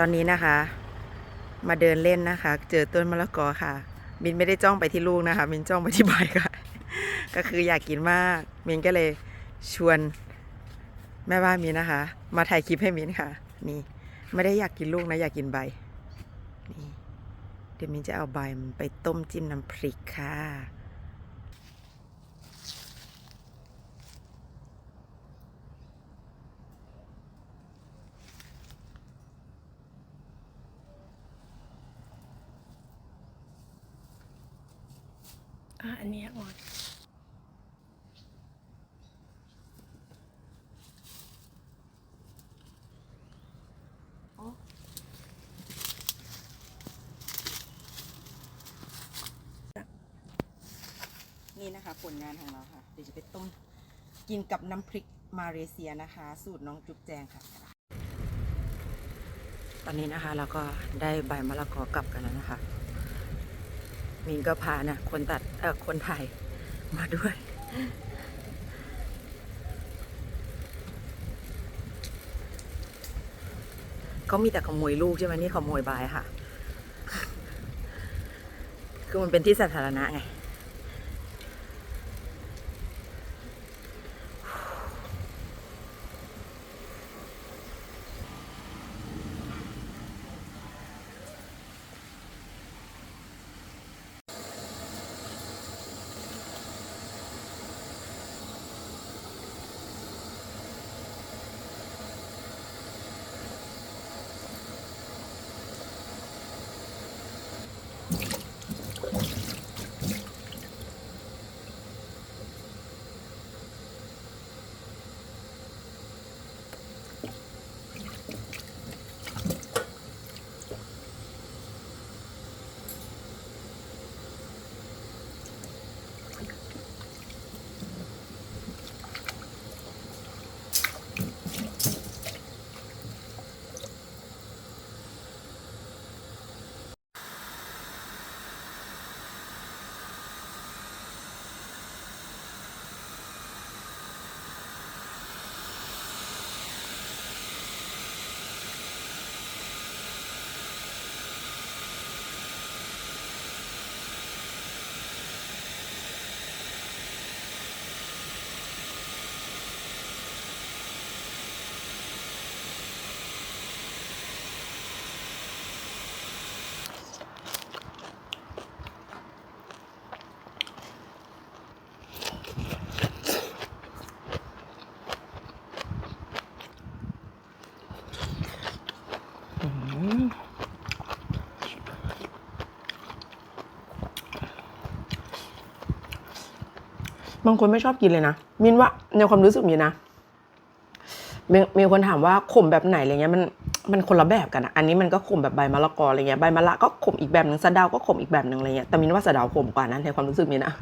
ตอนนี้นะคะ มาเดินเล่นนะคะ เจอต้นมะละกอค่ะ มินไม่ได้จ้องไปที่ลูกนะคะ มินจ้องไปที่ใบค่ะ ก็คืออยากกินมาก มินก็เลยชวนแม่บ้านมินนะคะ มาถ่ายคลิปให้มินค่ะ นี่ ไม่ได้อยากกินลูกนะ อยากกินใบนี่เดี๋ยวมินจะเอาใบมันไปต้มจิ้มน้ำพริกค่ะ อะอันนี้อ่อนนี่นะคะผลงานของเราค่ะ เดี๋ยวจะไปต้มกินกับน้ำพริกมาเลเซียนะคะ สูตรน้องจุ๊บแจงค่ะ ตอนนี้นะคะเราก็ได้ใบมะละกอกลับกันแล้วนะคะ นก็พานะคนตัดเออคนถ่ายมาด้วย เขามีแต่ขโมยลูกใช่ไหมนี่ขโมยใบค่ะ คือมันเป็นที่สาธารณะไง บางคนไม่ชอบกินเลยนะมินว่าในความรู้สึกมินนะมีมีคนถามว่าขมแบบไหนอะไรเงี้ยมันมันคนละแบบกันอะอันนี้มันก็ขมแบบใบมะละกออะไรเงี้ยใบมะละก็ขมอีกแบบหนึ่งสะเดาก็ขมอีกแบบหนึ่งอะไรเงี้ยแต่มินว่าสะเดาขมกว่านั้นในความรู้สึกมินนะ